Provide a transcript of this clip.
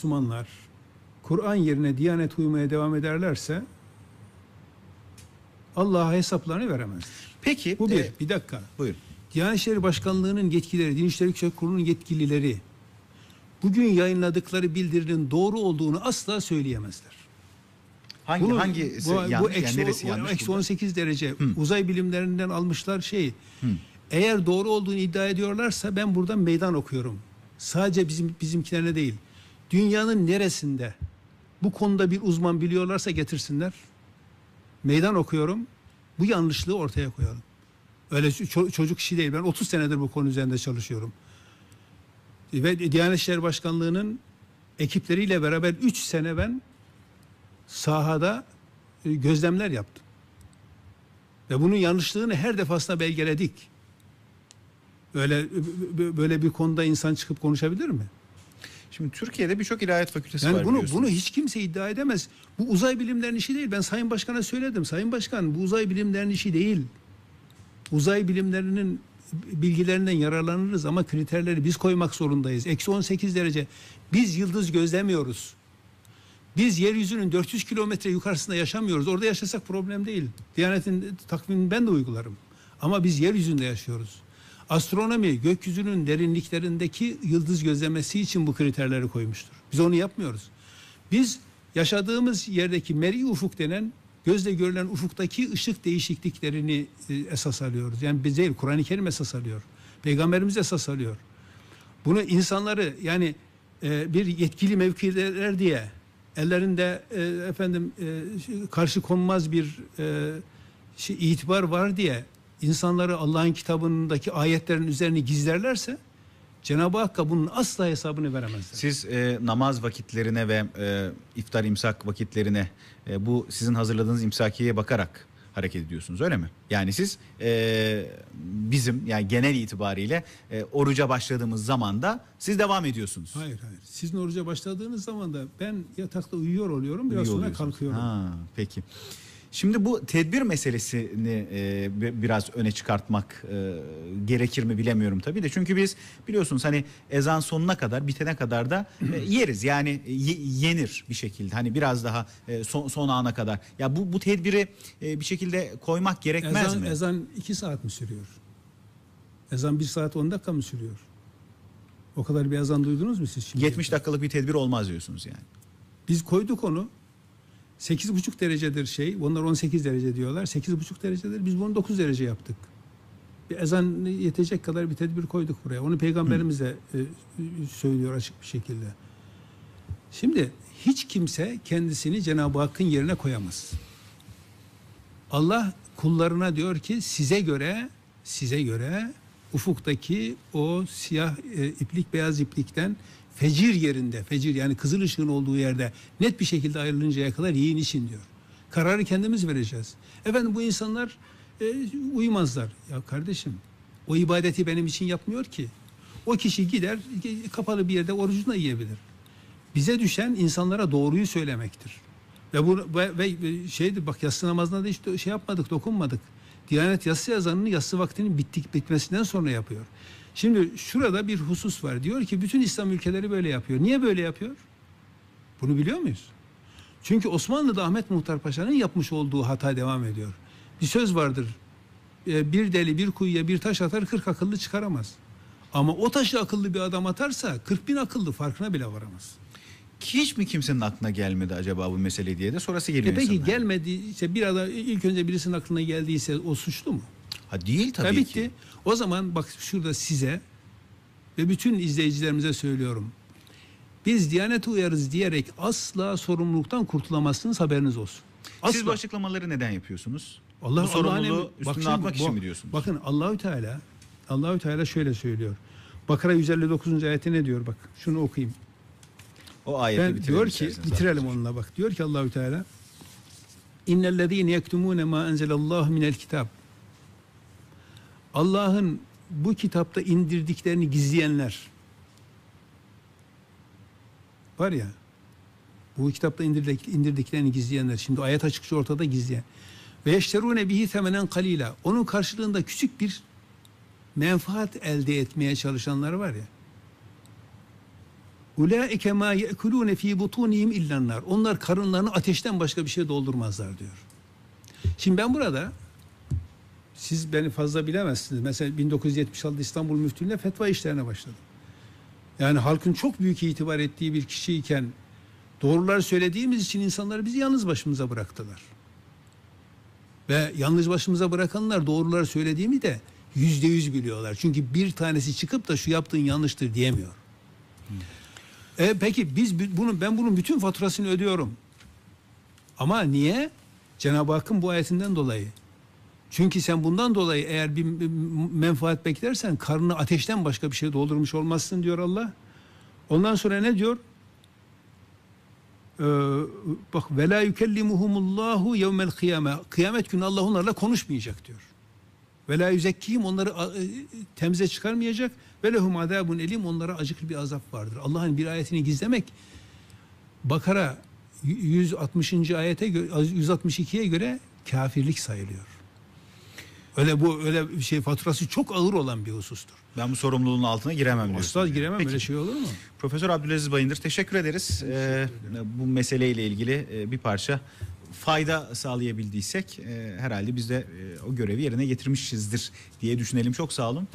Müslümanlar Kur'an yerine Diyanet uymaya devam ederlerse Allah'a hesaplarını veremezler. Peki. Bu bir. e, bir dakika. buyurun. Diyanet İşleri Başkanlığı'nın yetkileri, Din İşleri Yüksek Kurulu'nun yetkilileri bugün yayınladıkları bildirinin doğru olduğunu asla söyleyemezler. Hangi Bunu- hangisi bu, yanlış? bu yani eksi, neresi o- yanlış? eksi burada? 18 derece uzay bilimlerinden almışlar şey. Eğer doğru olduğunu iddia ediyorlarsa ben buradan meydan okuyorum. Sadece bizim bizimkilerine değil. Dünyanın neresinde bu konuda bir uzman biliyorlarsa getirsinler. Meydan okuyorum. Bu yanlışlığı ortaya koyalım. Öyle ço- çocuk işi değil. Ben 30 senedir bu konu üzerinde çalışıyorum. Ve Diyanet İşleri Başkanlığı'nın ekipleriyle beraber 3 sene ben sahada e, gözlemler yaptım. Ve bunun yanlışlığını her defasında belgeledik. Öyle böyle bir konuda insan çıkıp konuşabilir mi? Şimdi Türkiye'de birçok ilahiyat fakültesi Yani var bunu bunu hiç kimse iddia edemez. Bu uzay bilimlerinin işi değil. Ben Sayın Başkan'a söyledim. Sayın Başkan bu uzay bilimlerinin işi değil. Uzay bilimlerinin bilgilerinden yararlanırız ama kriterleri biz koymak zorundayız. Eksi 18 derece. Biz yıldız gözlemiyoruz. Biz yeryüzünün 400 kilometre yukarısında yaşamıyoruz. Orada yaşasak problem değil. Diyanetin takvimini ben de uygularım. Ama biz yeryüzünde yaşıyoruz. Astronomi gökyüzünün derinliklerindeki yıldız gözlemesi için bu kriterleri koymuştur. Biz onu yapmıyoruz. Biz yaşadığımız yerdeki meri ufuk denen gözle görülen ufuktaki ışık değişikliklerini e, esas alıyoruz. Yani biz değil Kur'an-ı Kerim esas alıyor. Peygamberimiz esas alıyor. Bunu insanları yani e, bir yetkili mevkiler diye ellerinde e, efendim e, karşı konmaz bir e, şey, itibar var diye insanları Allah'ın kitabındaki ayetlerin üzerine gizlerlerse Cenab-ı Hakk'a bunun asla hesabını veremezler. Siz e, namaz vakitlerine ve e, iftar imsak vakitlerine e, bu sizin hazırladığınız imsakiyeye bakarak hareket ediyorsunuz öyle mi? Yani siz e, bizim yani genel itibariyle e, oruca başladığımız zaman da siz devam ediyorsunuz. Hayır hayır. Sizin oruca başladığınız zaman da ben yatakta uyuyor oluyorum. Biraz İyi sonra oluyorsunuz. kalkıyorum. Ha, peki. Şimdi bu tedbir meselesini e, bi- biraz öne çıkartmak e, gerekir mi bilemiyorum tabii de. Çünkü biz biliyorsunuz hani ezan sonuna kadar bitene kadar da e, yeriz. Yani ye- yenir bir şekilde. Hani biraz daha e, son, son ana kadar. Ya bu bu tedbiri e, bir şekilde koymak gerekmez Ezan, mi? ezan iki saat mi sürüyor? Ezan bir saat on dakika mı sürüyor? O kadar bir ezan duydunuz mu siz şimdi? 70 dakikalık bir tedbir olmaz diyorsunuz yani. Biz koyduk onu. 8,5 derecedir şey. Onlar 18 derece diyorlar. 8,5 derecedir. Biz bunu 9 derece yaptık. Bir ezan yetecek kadar bir tedbir koyduk buraya. Onu peygamberimiz de e, söylüyor açık bir şekilde. Şimdi hiç kimse kendisini Cenab-ı Hakk'ın yerine koyamaz. Allah kullarına diyor ki size göre size göre ufuktaki o siyah e, iplik beyaz iplikten fecir yerinde fecir yani kızıl ışığın olduğu yerde net bir şekilde ayrılıncaya kadar yiyin için diyor. Kararı kendimiz vereceğiz. Efendim bu insanlar e, uymazlar. Ya kardeşim o ibadeti benim için yapmıyor ki. O kişi gider kapalı bir yerde orucunu yiyebilir. Bize düşen insanlara doğruyu söylemektir. Ve bu ve, ve şeydi bak yatsı namazına da hiç şey yapmadık, dokunmadık. Diyanet yatsı yazanını yatsı vaktinin bittik bitmesinden sonra yapıyor. Şimdi şurada bir husus var. Diyor ki bütün İslam ülkeleri böyle yapıyor. Niye böyle yapıyor? Bunu biliyor muyuz? Çünkü Osmanlı'da Ahmet Muhtar Paşa'nın yapmış olduğu hata devam ediyor. Bir söz vardır. E, Bir deli bir kuyuya bir taş atar kırk akıllı çıkaramaz. Ama o taşı akıllı bir adam atarsa 40 bin akıllı farkına bile varamaz. Hiç mi kimsenin aklına gelmedi acaba bu mesele diye de sonrası geliyor E peki insanlara. gelmedi işte bir adam ilk önce birisinin aklına geldiyse o suçlu mu? Ha değil tabii, Tabii, ki. ki. O zaman bak şurada size ve bütün izleyicilerimize söylüyorum. Biz Diyanete uyarız diyerek asla sorumluluktan kurtulamazsınız haberiniz olsun. Asla. Siz bu açıklamaları neden yapıyorsunuz? Allah bu sorumluluğu üstüne Bak şimdi atmak için mi diyorsunuz? Bakın Allahü Teala Allahü Teala şöyle söylüyor. Bakara 159. ayeti ne diyor bak şunu okuyayım. O ayeti Ben diyor ki bitirelim arkadaşlar. onunla bak. Diyor ki Allahü Teala İnnellezîne yektumûne mâ enzelallahu minel kitab. Allah'ın bu kitapta indirdiklerini gizleyenler var ya bu kitapta indirdik, indirdiklerini gizleyenler şimdi ayet açıkça ortada gizleyen ve yeşterune bihi temenen kalila onun karşılığında küçük bir menfaat elde etmeye çalışanlar var ya Ulaike ma yekulune fi butunihim illannar. Onlar karınlarını ateşten başka bir şey doldurmazlar diyor. Şimdi ben burada siz beni fazla bilemezsiniz. Mesela 1976 İstanbul Müftülüğü'nde fetva işlerine başladım. Yani halkın çok büyük itibar ettiği bir kişiyken doğruları söylediğimiz için insanları bizi yalnız başımıza bıraktılar. Ve yalnız başımıza bırakanlar doğruları söylediğimi de yüzde yüz biliyorlar. Çünkü bir tanesi çıkıp da şu yaptığın yanlıştır diyemiyor. E, peki biz bu- bunun ben bunun bütün faturasını ödüyorum. Ama niye? Cenab-ı Hakk'ın bu ayetinden dolayı. Çünkü sen bundan dolayı eğer bir menfaat beklersen karnını ateşten başka bir şey doldurmuş olmazsın diyor Allah. Ondan sonra ne diyor? Ee, bak ve la yukellimuhumullahu yevmel kıyame. Kıyamet günü Allah onlarla konuşmayacak diyor. Ve la yüzekkihim onları e, temize çıkarmayacak. Ve lehum azabun elim onlara acıklı bir azap vardır. Allah'ın bir ayetini gizlemek Bakara 160. ayete gö- 162'ye göre kafirlik sayılıyor. Öyle bu öyle bir şey faturası çok ağır olan bir husustur. Ben bu sorumluluğun altına giremem. Asla giremem Peki. böyle şey olur mu? Profesör Abdülaziz Bayındır teşekkür ederiz. Ee, bu meseleyle ilgili e, bir parça fayda sağlayabildiysek e, herhalde biz de e, o görevi yerine getirmişizdir diye düşünelim. Çok sağ olun.